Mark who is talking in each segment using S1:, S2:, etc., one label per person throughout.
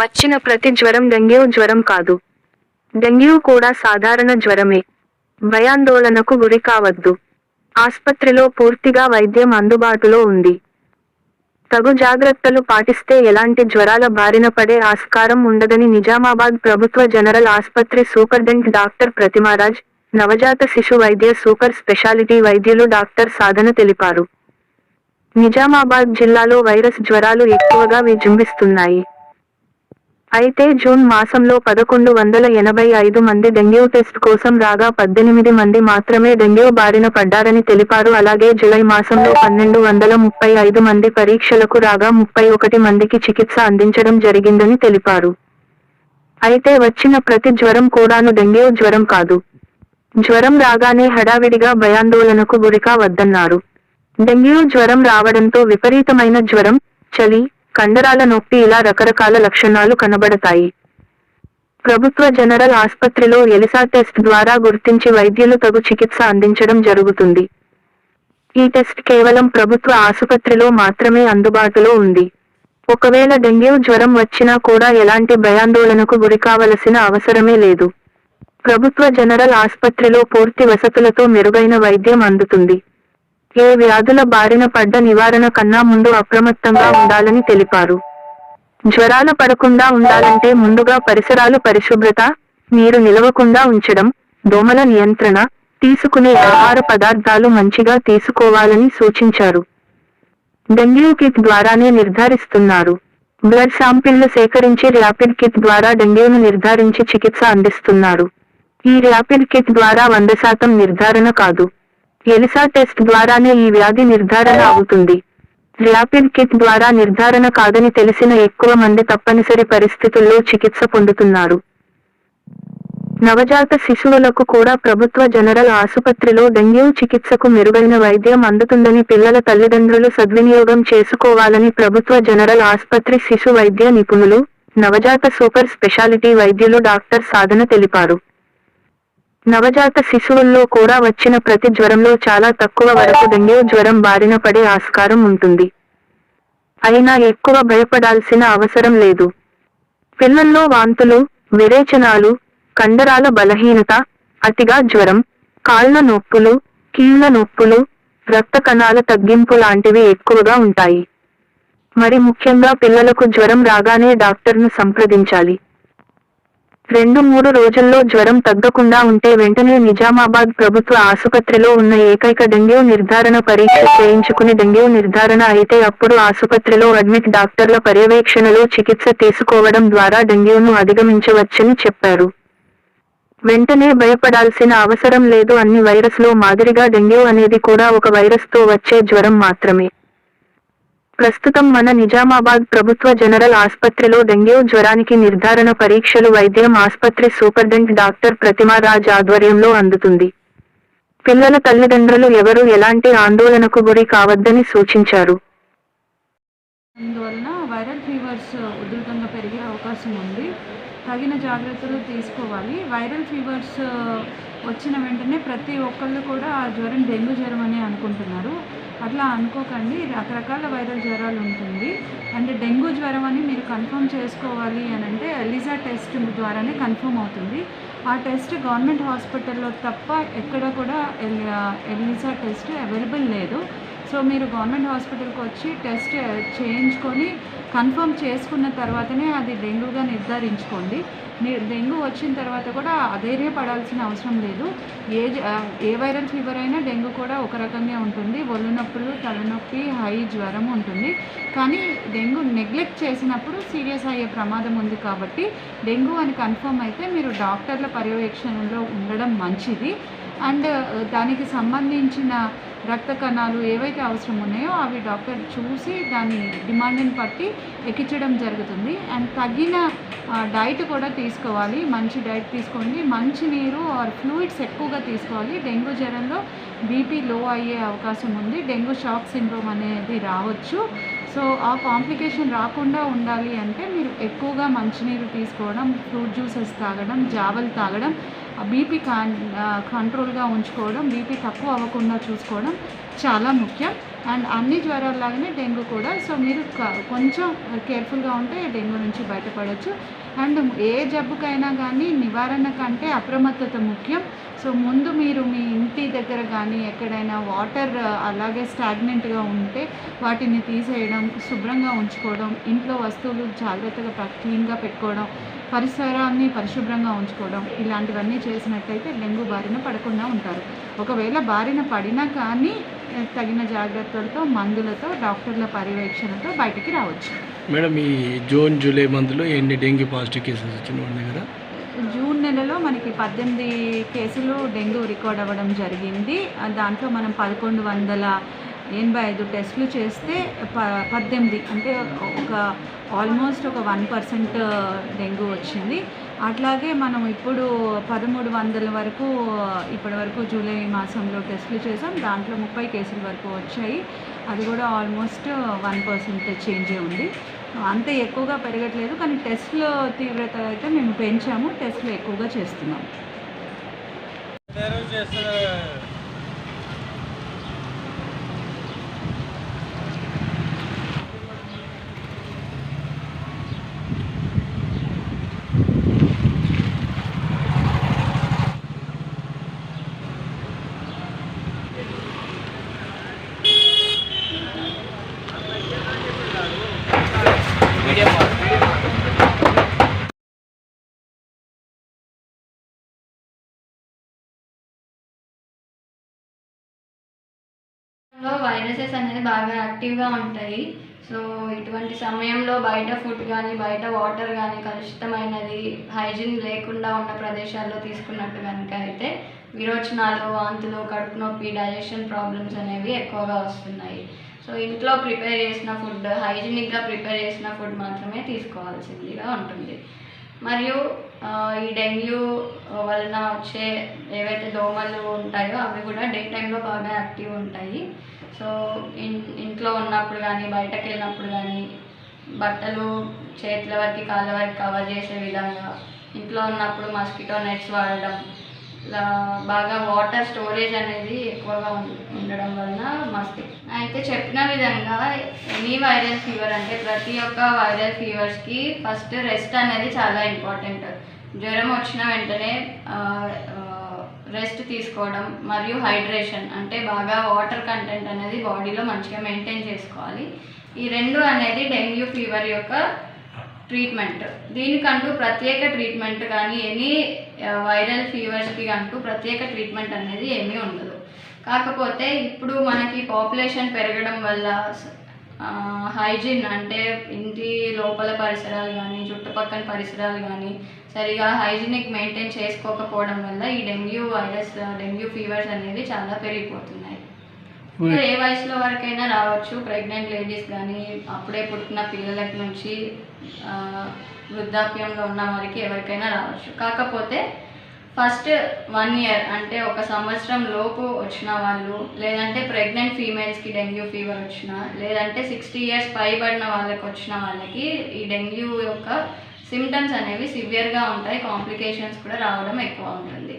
S1: వచ్చిన ప్రతి జ్వరం డెంగ్యూ జ్వరం కాదు. డెంగ్యూ కూడా సాధారణ జ్వరమే. భయాందోళనకు గురి కావద్దు. ఆస్పత్రిలో పూర్తిగా వైద్యం అందుబాటులో ఉంది. తగు జాగ్రత్తలు పాటిస్తే ఎలాంటి జ్వరాల బారిన పడే ఆస్కారం ఉండదని నిజామాబాద్ ప్రభుత్వ జనరల్ ఆసుపత్రి సూపర్డెంట్ డాక్టర్ ప్రతిమారాజ్ నవజాత శిశు వైద్య సూపర్ స్పెషాలిటీ వైద్యులు డాక్టర్ సాధన తెలిపారు. నిజామాబాద్ జిల్లాలో వైరస్ జ్వరాలు ఎక్కువగా విజృంభిస్తున్నాయి. అయితే జూన్ మాసంలో పదకొండు వందల ఎనభై ఐదు మంది డెంగ్యూ టెస్ట్ కోసం రాగా పద్దెనిమిది మంది మాత్రమే డెంగ్యూ బారిన పడ్డారని తెలిపారు. అలాగే జులై మాసంలో పన్నెండు వందల ముప్పై ఐదు మంది పరీక్షలకు రాగా ముప్పై ఒకటి మందికి చికిత్స అందించడం జరిగిందని తెలిపారు. అయితే వచ్చిన ప్రతి జ్వరం కూడాను డెంగ్యూ జ్వరం కాదు. జ్వరం రాగానే హడావిడిగా భయాందోళనకు గురికావద్దన్నారు. డెంగ్యూ జ్వరం రావడంతో విపరీతమైన జ్వరం చలి కండరాల నొప్పి ఇలా రకరకాల లక్షణాలు కనబడతాయి. ప్రభుత్వ జనరల్ ఆసుపత్రిలో ఎలిసా టెస్ట్ ద్వారా గుర్తించి వైద్యులు తగు చికిత్స అందించడం జరుగుతుంది. ఈ టెస్ట్ కేవలం ప్రభుత్వ ఆసుపత్రిలో మాత్రమే అందుబాటులో ఉంది. ఒకవేళ డెంగ్యూ జ్వరం వచ్చినా కూడా ఎలాంటి భయాందోళనకు గురికావలసిన అవసరమే లేదు. ప్రభుత్వ జనరల్ ఆసుపత్రిలో పూర్తి వసతులతో మెరుగైన వైద్యం అందుతుంది. ఏ వ్యాధుల బారిన పడ్డ నివారణ కన్నా ముందు అప్రమత్తంగా ఉండాలని తెలిపారు. జ్వరాలు పడకుండా ఉండాలంటే ముందుగా పరిసరాలు పరిశుభ్రత నీరు నిలవకుండా ఉంచడం దోమల నియంత్రణ తీసుకునే ఆహార పదార్థాలు మంచిగా తీసుకోవాలని సూచించారు. డెంగ్యూ కిట్ ద్వారానే నిర్ధారిస్తున్నారు. బ్లడ్ శాంపిళ్ళు సేకరించి ర్యాపిడ్ కిట్ ద్వారా డెంగ్యూను నిర్ధారించి చికిత్స అందిస్తున్నారు. ఈ ర్యాపిడ్ కిట్ ద్వారా వంద శాతం నిర్ధారణ కాదు. ఎలిసా టెస్ట్ ద్వారానే ఈ వ్యాధి నిర్ధారణ అవుతుంది. ర్యాపిడ్ కిట్ ద్వారా నిర్ధారణ కాదని తెలిసిన ఎక్కువ మంది తప్పనిసరి పరిస్థితుల్లో చికిత్స పొందుతున్నారు. నవజాత శిశువులకు కూడా ప్రభుత్వ జనరల్ ఆసుపత్రిలో డెంగ్యూ చికిత్సకు మెరుగైన వైద్యం అందుతుందని పిల్లల తల్లిదండ్రులు సద్వినియోగం చేసుకోవాలని ప్రభుత్వ జనరల్ ఆసుపత్రి శిశు వైద్య నిపుణులు నవజాత సూపర్ స్పెషాలిటీ వైద్యులు డాక్టర్ సాధన తెలిపారు. నవజాత శిశువుల్లో కూడా వచ్చిన ప్రతి జ్వరంలో చాలా తక్కువ వరకు డెంగ్యూ జ్వరం బారిన పడే ఆస్కారం ఉంటుంది. అయినా ఎక్కువ భయపడాల్సిన అవసరం లేదు. పిల్లల్లో వాంతులు విరేచనాలు కండరాల బలహీనత అతిగా జ్వరం కాళ్ళ నొప్పులు కీళ్ళ నొప్పులు రక్త కణాల తగ్గింపు లాంటివి ఎక్కువగా ఉంటాయి. మరి ముఖ్యంగా పిల్లలకు జ్వరం రాగానే డాక్టర్ను సంప్రదించాలి. రెండు మూడు రోజుల్లో జ్వరం తగ్గకుండా ఉంటే వెంటనే నిజామాబాద్ ప్రభుత్వ ఆసుపత్రిలో ఉన్న ఏకైక డెంగ్యూ నిర్ధారణ పరీక్ష చేయించుకుని డెంగ్యూ నిర్ధారణ అయితే అప్పుడు ఆసుపత్రిలో అడ్మిట్ డాక్టర్ల పర్యవేక్షణలో చికిత్స తీసుకోవడం ద్వారా డెంగ్యూను అధిగమించవచ్చని చెప్పారు. వెంటనే భయపడాల్సిన అవసరం లేదు. అన్ని వైరస్లో మాదిరిగా డెంగ్యూ అనేది కూడా ఒక వైరస్తో వచ్చే జ్వరం మాత్రమే. ప్రస్తుతం మన నిజామాబాద్ ప్రభుత్వ జనరల్ ఆసుపత్రిలో డెంగ్యూ జ్వరానికి నిర్ధారణ పరీక్షలు వైద్యం ఆసుపత్రి సూపర్డెంట్ డాక్టర్ ప్రతిమారాజ్ ఆధ్వర్యంలో అందుతుంది. పిల్లల తల్లిదండ్రులు ఎవరూ ఎలాంటి ఆందోళనకు గురి కావద్దని సూచించారు.
S2: అందువలన వైరల్ ఫీవర్స్ ఉధృతంగా పెరిగే అవకాశం ఉంది. తగిన జాగ్రత్తలు తీసుకోవాలి. వైరల్ ఫీవర్స్ వచ్చిన వెంటనే ప్రతి ఒక్కళ్ళు కూడా ఆ జ్వరం డెంగ్యూ జ్వరం అని అనుకుంటున్నారు. అట్లా అనుకోకండి. రకరకాల వైరల్ జ్వరాలు ఉంటుంది. అంటే డెంగ్యూ జ్వరం అని మీరు కన్ఫర్మ్ చేసుకోవాలి అని అంటే ఎలిజా టెస్ట్ ద్వారానే కన్ఫర్మ్ అవుతుంది. ఆ టెస్ట్ గవర్నమెంట్ హాస్పిటల్లో తప్ప ఎక్కడ కూడా ఎలిజా టెస్ట్ అవైలబుల్ లేదు. సో మీరు గవర్నమెంట్ హాస్పిటల్కి వచ్చి టెస్ట్ చేయించుకొని కన్ఫర్మ్ చేసుకున్న తర్వాతనే అది డెంగ్యూగా నిర్ధారించుకోండి. డెంగ్యూ వచ్చిన తర్వాత కూడా అధైర్యపడాల్సిన అవసరం లేదు. ఏ ఏ వైరల్ ఫీవర్ అయినా డెంగ్యూ కూడా ఒక రకంగా ఉంటుంది. ఒళ్ళు నొప్పులు తలనొప్పి హై జ్వరం ఉంటుంది. కానీ డెంగ్యూ నెగ్లెక్ట్ చేసినప్పుడు సీరియస్ అయ్యే ప్రమాదం ఉంది కాబట్టి డెంగ్యూ అని కన్ఫర్మ్ అయితే మీరు డాక్టర్ల పర్యవేక్షణలో ఉండడం మంచిది. అండ్ దానికి సంబంధించిన రక్త కణాలు ఏవైతే అవసరం ఉన్నాయో అవి డాక్టర్ చూసి దాని డిమాండ్ని బట్టి ఎక్కించడం జరుగుతుంది. అండ్ తగిన డైట్ కూడా తీసుకోవాలి. మంచి డైట్ తీసుకోండి. మంచి నీరు ఆర్ ఫ్లూయిడ్స్ ఎక్కువగా తీసుకోవాలి. డెంగ్యూ జ్వరంలో బీపీ లో అయ్యే అవకాశం ఉంది. డెంగ్యూ షాక్ సిండ్రోమ్ అనేది రావచ్చు. సో ఆ కాంప్లికేషన్ రాకుండా ఉండాలి అంటే మీరు ఎక్కువగా మంచినీరు తీసుకోవడం ఫ్రూట్ జ్యూసెస్ తాగడం జావలు తాగడం బీపీ కాన్ కంట్రోల్గా ఉంచుకోవడం బీపీ తక్కువ అవ్వకుండా చూసుకోవడం చాలా ముఖ్యం. అండ్ అన్ని జ్వరాల్లాగానే డెంగ్యూ కూడా. సో మీరు కొంచెం కేర్ఫుల్గా ఉంటే డెంగ్యూ నుంచి బయటపడవచ్చు అండ్ ఏ జబ్బుకైనా కానీ నివారణ కంటే అప్రమత్తత ముఖ్యం. సో ముందు మీరు మీ ఇంటి దగ్గర కానీ ఎక్కడైనా వాటర్ అలాగే స్టాగ్నెంట్గా ఉంటే వాటిని తీసేయడం శుభ్రంగా ఉంచుకోవడం ఇంట్లో వస్తువులు జాగ్రత్తగా క్లీన్గా పెట్టుకోవడం పరిసరాన్ని పరిశుభ్రంగా ఉంచుకోవడం. ఇలాంటివన్నీ చేసినట్టయితే డెంగ్యూ బారిన పడకుండా ఉంటారు. ఒకవేళ బారిన పడినా కానీ తగిన జాగ్రత్తలతో మందులతో డాక్టర్ల పర్యవేక్షణతో బయటికి రావచ్చు.
S3: మేడం ఈ జూన్ జూలై మంత్లో ఎన్ని డెంగ్యూ పాజిటివ్ కేసెస్ వచ్చినాయి మన దగ్గర
S2: జూన్ నెలలో మనకి పద్దెనిమిది కేసులు డెంగ్యూ రికార్డ్ అవ్వడం జరిగింది. దాంట్లో మనం పదకొండు వందల ఎనభై ఐదు టెస్టులు చేస్తే ప పద్దెనిమిది అంటే ఒక ఆల్మోస్ట్ ఒక వన్ పర్సెంట్ డెంగ్యూ వచ్చింది. అట్లాగే మనం ఇప్పుడు పదమూడు వందల వరకు ఇప్పటి వరకు జూలై మాసంలో టెస్టులు చేసాం. దాంట్లో ముప్పై కేసుల వరకు వచ్చాయి. అది కూడా ఆల్మోస్ట్ వన్ పర్సెంట్ చేంజే ఉంది. అంత ఎక్కువగా పెరగట్లేదు కానీ టెస్టుల తీవ్రత అయితే మేము పెంచాము. టెస్ట్లు ఎక్కువగా చేస్తున్నాం
S4: లో అనేది బాగా యాక్టివ్గా ఉంటాయి. సో ఇటువంటి సమయంలో బయట ఫుడ్ కానీ బయట వాటర్ కానీ కలుషితమైనది హైజీన్ లేకుండా ఉన్న ప్రదేశాల్లో తీసుకున్నట్టు కనుక అయితే విరోచనాలు వాంతులు కడుపు నొప్పి డైజెషన్ ప్రాబ్లమ్స్ అనేవి ఎక్కువగా వస్తున్నాయి. సో ఇంట్లో ప్రిపేర్ చేసిన ఫుడ్ హైజీనిక్గా ప్రిపేర్ చేసిన ఫుడ్ మాత్రమే తీసుకోవాల్సిందిగా ఉంటుంది. మరియు ఈ డెంగ్యూ వలన వచ్చే ఏవైతే దోమలు ఉంటాయో అవి కూడా డే టైంలో బాగా యాక్టివ్ ఉంటాయి. సో ఇంట్లో ఉన్నప్పుడు కానీ బయటకు వెళ్ళినప్పుడు కానీ బట్టలు చేతుల వరకు కాళ్ళ వరకు కవర్ చేసే విధంగా ఇంట్లో ఉన్నప్పుడు మస్కిటో నెట్స్ వాడడం ఇలా బాగా వాటర్ స్టోరేజ్ అనేది ఎక్కువగా ఉండడం వలన మస్తు అయితే చెప్పిన విధంగా ఎనీ వైరల్ ఫీవర్ అంటే ప్రతి ఒక్క వైరల్ ఫీవర్స్కి ఫస్ట్ రెస్ట్ అనేది చాలా ఇంపార్టెంట్ జ్వరం వచ్చిన వెంటనే రెస్ట్ తీసుకోవడం మరియు హైడ్రేషన్ అంటే బాగా వాటర్ కంటెంట్ అనేది బాడీలో మంచిగా మెయింటైన్ చేసుకోవాలి. ఈ రెండు అనేది డెంగ్యూ ఫీవర్ యొక్క ట్రీట్మెంట్. దీనికంటూ ప్రత్యేక ట్రీట్మెంట్ కానీ ఎనీ వైరల్ ఫీవర్స్కి అంటూ ప్రత్యేక ట్రీట్మెంట్ అనేది ఏమీ ఉండదు. కాకపోతే ఇప్పుడు మనకి పాపులేషన్ పెరగడం వల్ల హైజీన్ అంటే ఇంటి లోపల పరిసరాలు కానీ చుట్టుపక్కల పరిసరాలు కానీ సరిగా హైజీనిక్ మెయింటైన్ చేసుకోకపోవడం వల్ల ఈ డెంగ్యూ వైరస్ డెంగ్యూ ఫీవర్స్ అనేవి చాలా పెరిగిపోతున్నాయి. ఏ వయసులో వరకైనా రావచ్చు. ప్రెగ్నెంట్ లేడీస్ కానీ అప్పుడే పుట్టిన పిల్లలకి నుంచి వృద్ధాప్యంలో ఉన్న వారికి ఎవరికైనా రావచ్చు. కాకపోతే ఫస్ట్ వన్ ఇయర్ అంటే ఒక సంవత్సరం లోపు వచ్చిన వాళ్ళు లేదంటే ప్రెగ్నెంట్ ఫీమేల్స్కి డెంగ్యూ ఫీవర్ వచ్చిన లేదంటే సిక్స్టీ ఇయర్స్ పైబడిన వాళ్ళకి వచ్చిన వాళ్ళకి ఈ డెంగ్యూ యొక్క సిమ్టమ్స్ అనేవి సివియర్గా ఉంటాయి కాంప్లికేషన్స్ కూడా రావడం ఎక్కువ ఉంటుంది.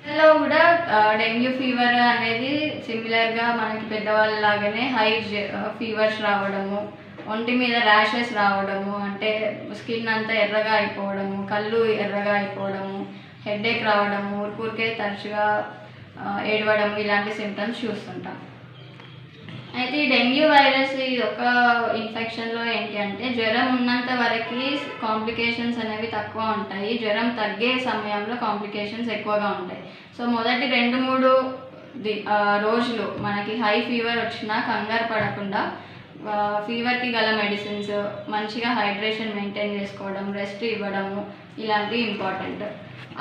S4: పిల్లల్లో కూడా డెంగ్యూ ఫీవర్ అనేది సిమిలర్గా మనకి పెద్దవాళ్ళ లాగానే హై ఫీవర్స్ రావడము ఒంటి మీద ర్యాషెస్ రావడము అంటే స్కిన్ అంతా ఎర్రగా అయిపోవడము కళ్ళు ఎర్రగా అయిపోవడము హెడేక్ రావడం ఊరికూరికే తరచుగా ఏడవడం ఇలాంటి సిమ్టమ్స్ చూస్తుంటాం. అయితే ఈ డెంగ్యూ వైరస్ ఈ ఒక ఇన్ఫెక్షన్లో ఏంటి అంటే జ్వరం ఉన్నంత వరకు కాంప్లికేషన్స్ అనేవి తక్కువ ఉంటాయి. జ్వరం తగ్గే సమయంలో కాంప్లికేషన్స్ ఎక్కువగా ఉంటాయి. సో మొదటి రెండు మూడు రోజులు మనకి హై ఫీవర్ వచ్చినా కంగారు పడకుండా ఫీవర్కి గల మెడిసిన్స్ మంచిగా హైడ్రేషన్ మెయింటైన్ చేసుకోవడం రెస్ట్ ఇవ్వడము ఇలాంటివి ఇంపార్టెంట్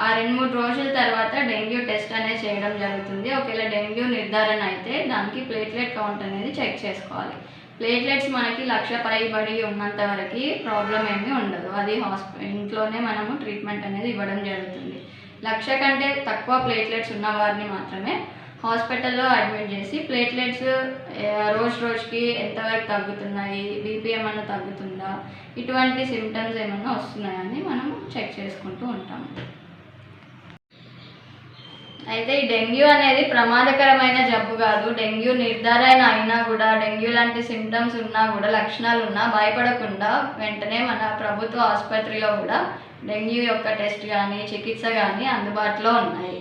S4: ఆ రెండు మూడు రోజుల తర్వాత డెంగ్యూ టెస్ట్ అనేది చేయడం జరుగుతుంది. ఒకవేళ డెంగ్యూ నిర్ధారణ అయితే దానికి ప్లేట్లెట్ కౌంట్ అనేది చెక్ చేసుకోవాలి. ప్లేట్లెట్స్ మనకి లక్ష పైబడి ఉన్నంత వరకు ప్రాబ్లం ఏమీ ఉండదు. అది హాస్పి ఇంట్లోనే మనము ట్రీట్మెంట్ అనేది ఇవ్వడం జరుగుతుంది. లక్ష కంటే తక్కువ ప్లేట్లెట్స్ ఉన్న వారిని మాత్రమే హాస్పిటల్లో అడ్మిట్ చేసి ప్లేట్లెట్స్ రోజు రోజుకి ఎంతవరకు తగ్గుతున్నాయి బీపీ ఏమైనా తగ్గుతుందా ఇటువంటి సిమ్టమ్స్ ఏమైనా వస్తున్నాయని మనం చెక్ చేసుకుంటూ ఉంటాము అయితే ఈ డెంగ్యూ అనేది ప్రమాదకరమైన జబ్బు కాదు. డెంగ్యూ నిర్ధారణ అయినా కూడా డెంగ్యూ లాంటి సిమ్టమ్స్ ఉన్నా కూడా లక్షణాలు ఉన్నా భయపడకుండా వెంటనే మన ప్రభుత్వ ఆసుపత్రిలో కూడా డెంగ్యూ యొక్క టెస్ట్ కానీ చికిత్స కానీ అందుబాటులో ఉన్నాయి.